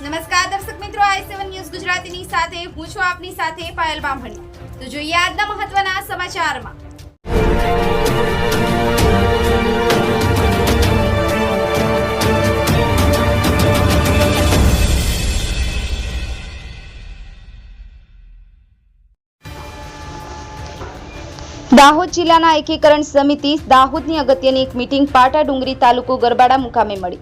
નમસ્કાર દર્શક મિત્રો, આઈ સેવન ન્યૂઝ ગુજરાતીની સાથે, હું છું આપની સાથે પાયલ બામણી. તો જોઈએ આજના મહત્વના સમાચારમાં. દાહોદ જિલ્લાના એકીકરણ સમિતિ દાહોદની અગત્યની એક મીટિંગ પાટા ડુંગરી તાલુકો ગરબાડા મુકામે મળી.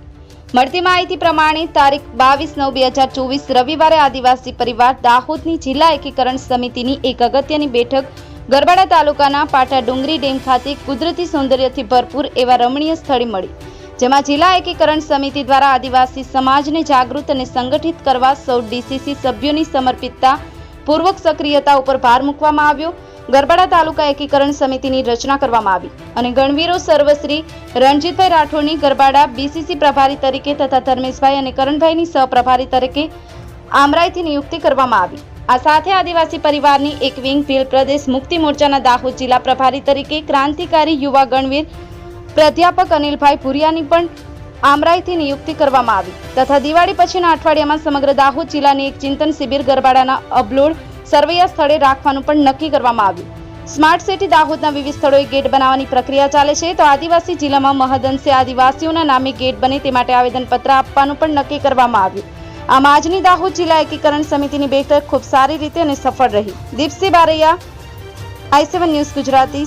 મળતી માહિતી પ્રમાણે તારીખ બાવીસ નવ બે હજાર ચોવીસ રવિવારે આદિવાસી પરિવાર દાહોદની જિલ્લા એકીકરણ સમિતિની એક અગત્યની બેઠક ગરબાડા તાલુકાના પાટા ડુંગરી ડેમ ખાતે કુદરતી સૌંદર્યથી ભરપૂર એવા રમણીય સ્થળે મળી. જેમાં જિલ્લા એકીકરણ સમિતિ દ્વારા આદિવાસી સમાજને જાગૃત અને સંગઠિત કરવા સૌ ડીસીસી સભ્યોની સમર્પિતતા, પૂર્વક સક્રિયતા ઉપર ભાર મૂકવામાં આવ્યો. ગરબાડા તાલુકા એકીકરણ સમિતિની રચના કરવામાં આવી અને ગણવીરો સર્વશ્રી રણજીતભાઈ રાઠોડની ગરબાડા બીસીસી પ્રભારી તરીકે તથા ધર્મેશભાઈ અને કરણભાઈની સહપ્રભારી તરીકે આમરાઈથી નિયુક્તિ કરવામાં આવી. આ સાથે આદિવાસી પરિવારની એક વિંગ ભીલ પ્રદેશ મુક્તિ મોરચાના દાહોદ જિલ્લા પ્રભારી તરીકે ક્રાંતિકારી યુવા ગણવીર, પ્રાધ્યાપક અનિલભાઈ ભુરિયાની પણ આમરાઈથી નિયુક્તિ કરવામાં આવી. તથા દિવાળી પછીના અઠવાડિયામાં સમગ્ર દાહોદ જિલ્લાની એક ચિંતન શિબિર ગરબાડાના અબલોડ સર્વૈયા સ્થળે રાખવાનું પણ નક્કી કરવામાં આવ્યું. સ્માર્ટ સિટી દાહોદના વિવિધ સ્થળોએ ગેટ બનાવવાની પ્રક્રિયા ચાલે છે, તો આદિવાસી જિલ્લામાં મહદઅંશે આદિવાસીઓના નામે ગેટ બને તે માટે આવેદનપત્ર આપવાનું પણ નક્કી કરવામાં આવ્યું. આમ આજની દાહોદ જિલ્લા એકીકરણ સમિતિની બેઠક ખૂબ સારી રીતે અને સફળ રહી. Deepsinh Baraiya, I seven news Gujarati